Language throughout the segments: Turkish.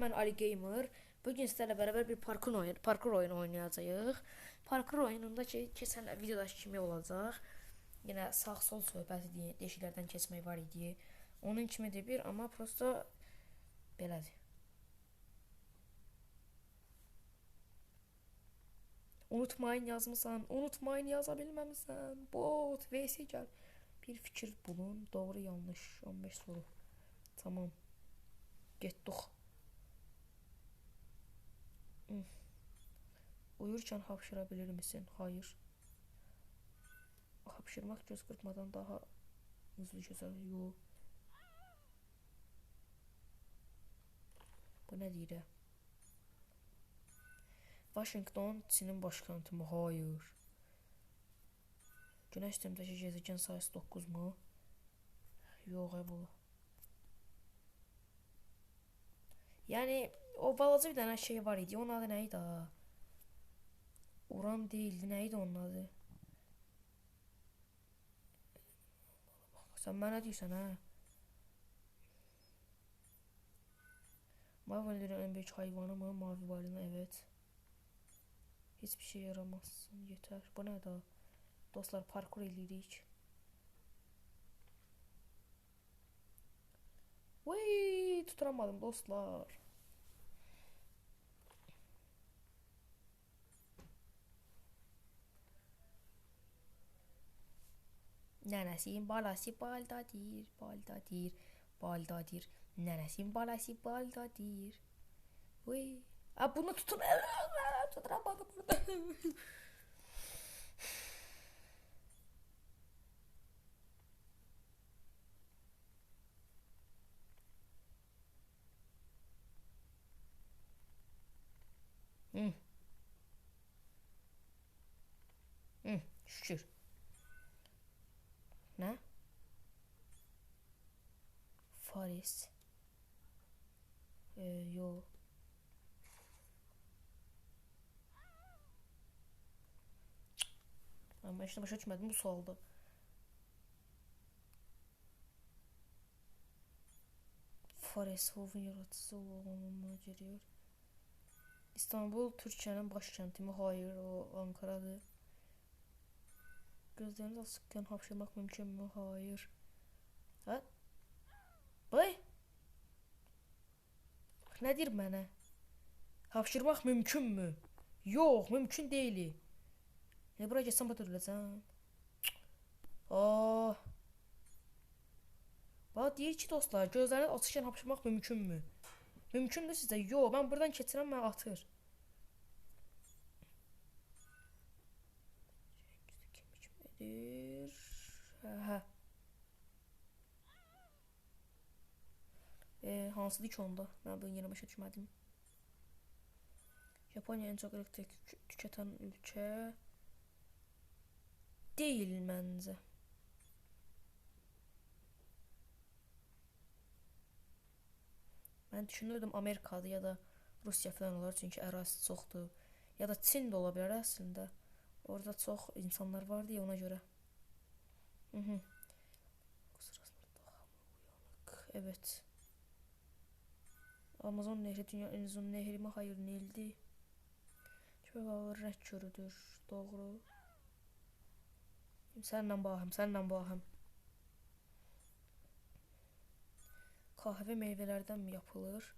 mən Ali Gamer. Bu gün sizlərlə bərabər bir parkur oyun, parkur oyunu oynayacağıq. Parkur oyununda ki, keçən videodakı kimi olacaq. Yenə sağ-sol söhbəti deşiklərdən keçmək var idi. Onun kimidir bir, amma prosta belədir. Unutmayın yazmısan, unutmayın yaza bilməmisən. Bot, VS gəl. Bir fikir bulun, doğru yanlış 15 soru. Tamam. Getdik. Hmm. Uyurken hapşırabilir misin? Hayır. Hapşırmak göz kırpmadan daha hızlı geçer. Yo. Bu ne deyir? Washington Çinin başkenti mi? Hayır. Güneş sistemindeki gezegen sayısı 9 mu? Yox, bu. Yani o balaca bir dənə şey var idi. Onun adı nə idi? ha? Uran değildi. Nə idi onun adı? Sen bana diyorsan ha. Mavi valilerin en büyük hayvanı mı? Mavi balina evet. Hiçbir şey yaramazsın yeter. Bu ne daha? Dostlar parkur eləyirik. Vay tuturamadım dostlar. Nənəsinin balası baldadır, baldadır, baldadır. Nənəsinin balası baldadır. Vay. Aa, bunu tutun. Tutunamadım burada. Hı. Hı, şükür. Ne? Faris. Ee, yo. Ama işte başa düşmedim bu soldu. Faris Hov'un yaratıcısı olmama geliyor. İstanbul Türkiye'nin başkenti mi? Hayır o Ankara'dır. Gözleriniz açıkken hapşırmak mümkün mü? Hayır. Ha? Bay. Nedir mənə? Hapşırmaq mümkün mü? Yox, mümkün deyil. Ne bura geçsem burada öləcəm. Oh. Bax deyir ki dostlar, gözləriniz açıkən hapşırmaq mümkün mü? Mümkündür sizə? Yox, mən buradan keçirəm, mən atır. Kimdir? Hə. E, hansıdır ki onda? Mən bunu yenə başa düşmədim. Yaponiya en çok elektrik tüketen ülke değil bence. Ben düşünürdüm Amerika'da ya da Rusya falan olar çünkü ərazisi çoxdur. Ya da Çin də ola bilər. Orada çox insanlar vardı ya ona. Mhm. Evet. Amazon nehri dünyanın en uzun nehri mi? Hayır Nil'di. Çöl rək körüdür. Doğru. Sənlə baxım, sənlə baxım. Kahve meyvelerden mi yapılır?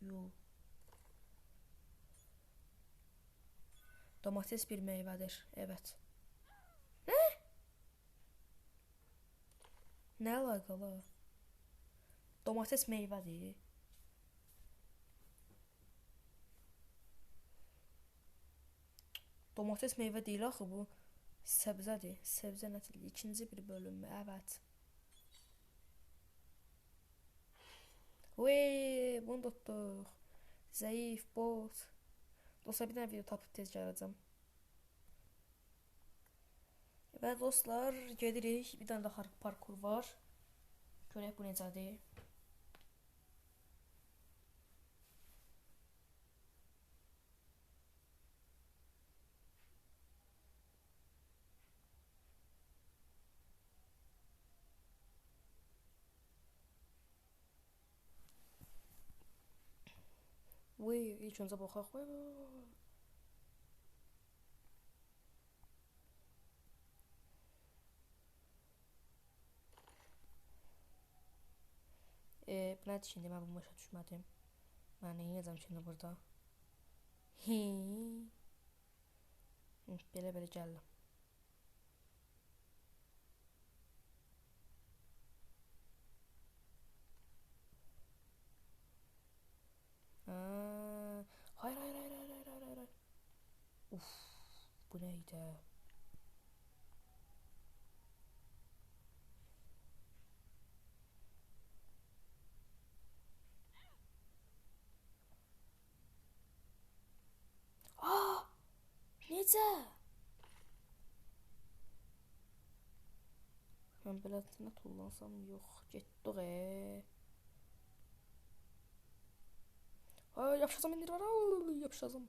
Yo. Domates bir meyvedir. Evet. Ne? Ne alakalı? Domates meyvedir. Domates meyve değil axı bu. Səbzədir. Səbzə nəticəli ikinci bir bölünmə. Evet. Vey, bunu tutduq. Zəif, bot. Dostlar bir dənə video tapıb tez gələcəm. Və dostlar, gedirik. Bir dənə də parkur var. Görək bu necədir. Vay, ilk öncə baxaq. Vay, vay, vay, vay. E, bu nədir şimdi? Mən bunu başa düşmədim. Mən nə edəcəm şimdi burada? Hi. Hı, Belə belə gəlirəm. Aa, hayır hayır hayır hayır hayır hayır hayır. Uf, bu neydi? Aa, necə? Mən beləsinə tullansam yox, getdik e. Ay, yapışacağım indir var. Ay, yapışacağım.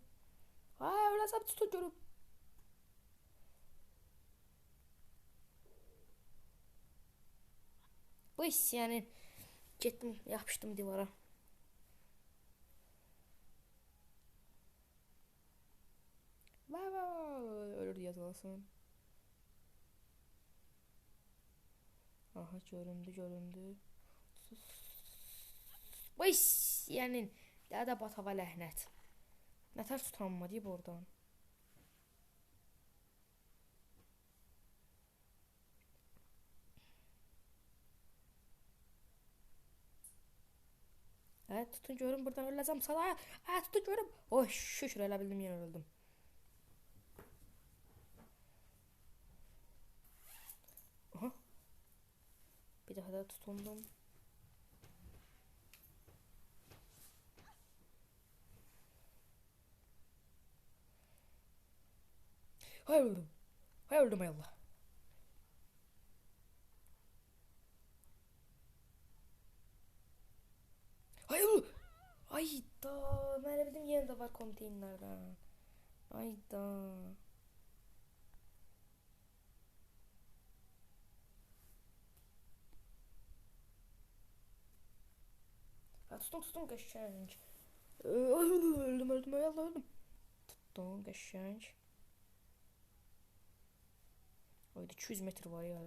Ay, öləcəm tutun görüm. Bu yani getdim, yapışdım divara. Ölür yazılasın. Aha göründü göründü. Bu yani daha da batava ləhnət. Nətər tutanma deyib oradan. Hə, tutun görüm buradan öləcəm sala. Hə, tutun görüm. Oy, şükür elə bildim yenə öldüm. Aha. Bir daha da tutundum. Hay öldüm. Hay öldüm hay Allah. Hay öldüm. Ayda. Bildim yenə də var konteynerlərdən. Ayda. Ha, tutun tutun qəşəng. Öldüm öldüm öldüm hay Allah öldüm. Tuttum qəşəng. Oyda 200 metr var ya.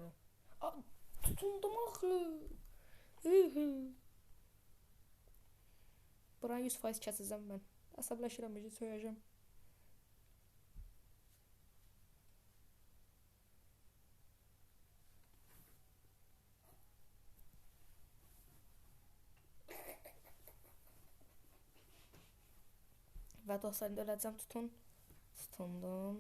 Aa, tutundum axı. Hı hı. Buranı 100% kəsəcəm mən. Əsəbləşirəm, necə söyləyəcəm. Və dostlar, indi öləcəm, tutun. Tutundum.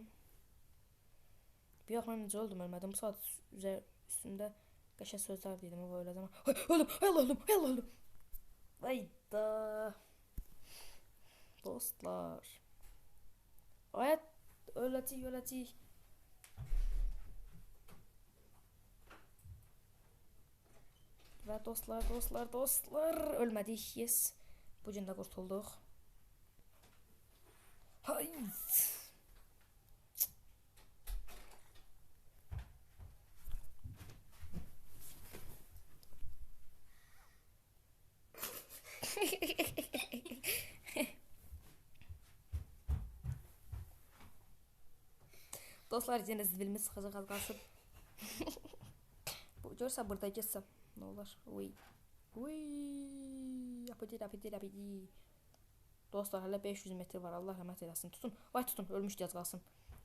Bir yox, mən necə öldüm, ölmədim. Bu saat üzə, üstündə qəşə sözlər dedim, o öləcəm. Öldüm, Allah öldüm, Allah öldüm. Ayda. Dostlar. Hayat öləcək, öləcək. Və dostlar, dostlar, dostlar, ölmədik. Yes. Bu gün də qurtulduq. Dostlar zibilimi sıxacaq az qalsın. Bu görsə burada getsəm nə olar? Uy. Uy. Yapıcı, yapıcı, yapıcı. Dostlar hələ 500 metr var. Allah rəhmət eləsin. Tutun. Vay tutun. Ölmüş az qalsın.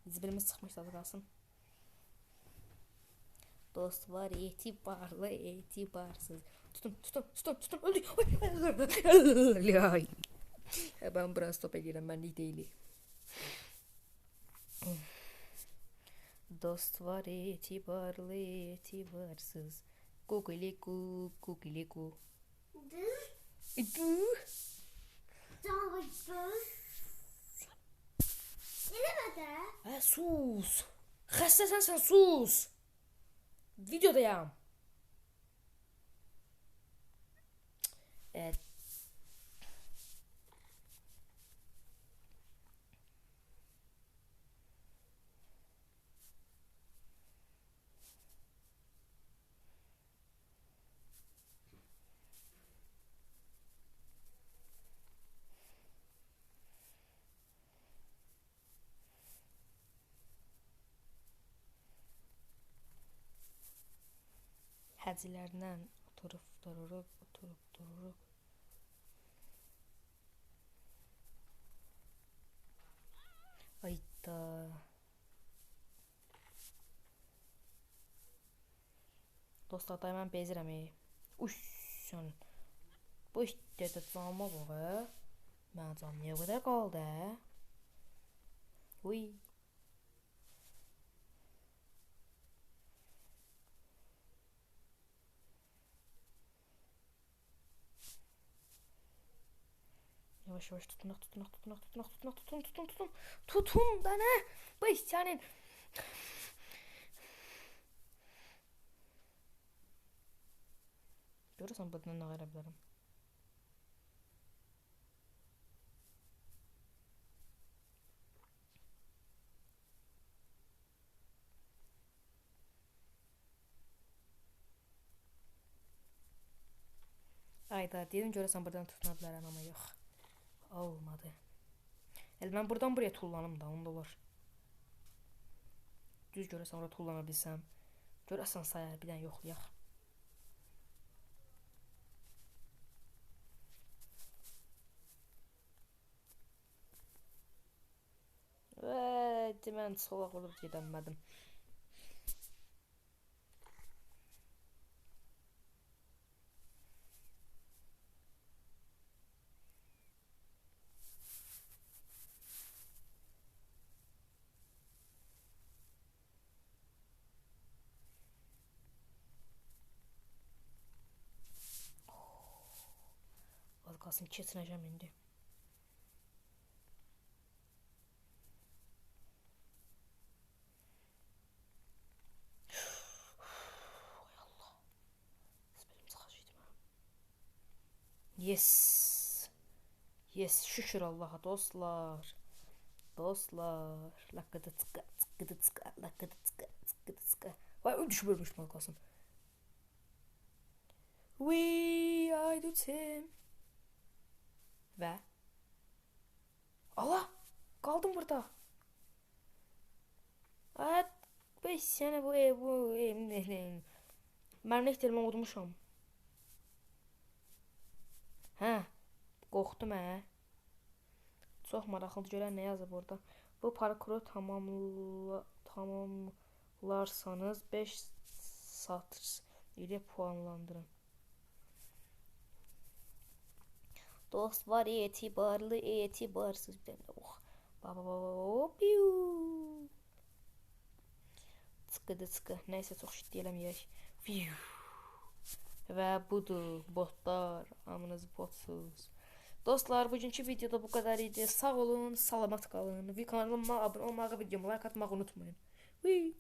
Zibilimiz çıxmış az qalsın. Dost var etibarlı, etibarsız. Tutun, tutun, tutun, tutun. Öldük. Ben biraz stop edirəm, mənlik deyil. Dost var etibarlı, etibarsız. Kukiliku, kukiliku. Du. Eləmədə. Hə, sus. Xəstəsən sən, sus. Videodayam. Evet. Həcilərdən oturub dururuq, oturub dururuq. Ayda. Dostlar, day mən bezirəm. ey. Uş, sən. Bu işdə də canıma bax. ə. Mənim canım niyə qədər qaldı? Yavaş yavaş tutunak tutunak tutunak tutunak tutunak tutun tutun tutun tutun da ne? Bu. Görürsən bundan nə görə bilərəm. Ayda dedim görəsən buradan tutuna bilərəm amma yox. Olmadı. El mən buradan buraya tullanım da onda olar. Düz görəsən ora tullana bilsəm. Görəsən sayar bir dənə yoxlayaq. Və mən solaq olub gedəmədim. Qalsın keçinəcəm indi. Yes. Yes, şükür Allaha dostlar. Dostlar. Lakıdı tıka, tıkıdı tıka, lakıdı tıka, tıkıdı tıka. Vay ölmüş mal kalsın. We are the team. Ve Allah kaldım burada. Evet. Beş sene bu ev bu ev ihtiyalim unutmuşum. Hə, qorxdum hə. Çox maraqlıdır görən nə yazıb orada. Bu parkuru tamamla tamamlarsanız 5 satır ilə puanlandırın. Dost var etibarlı etibarsız bir tane. Oh. Baba baba. Piu. Sıkıdı sıkı. Neyse çok şit diyelemeyək. Fiu. Və budur botlar. Amınız botsuz. Dostlar bugünkü videoda bu kadar idi. Sağ olun, salamat qalın. Və kanalıma abunə olmağı, videomu like atmağı unutmayın. Wee.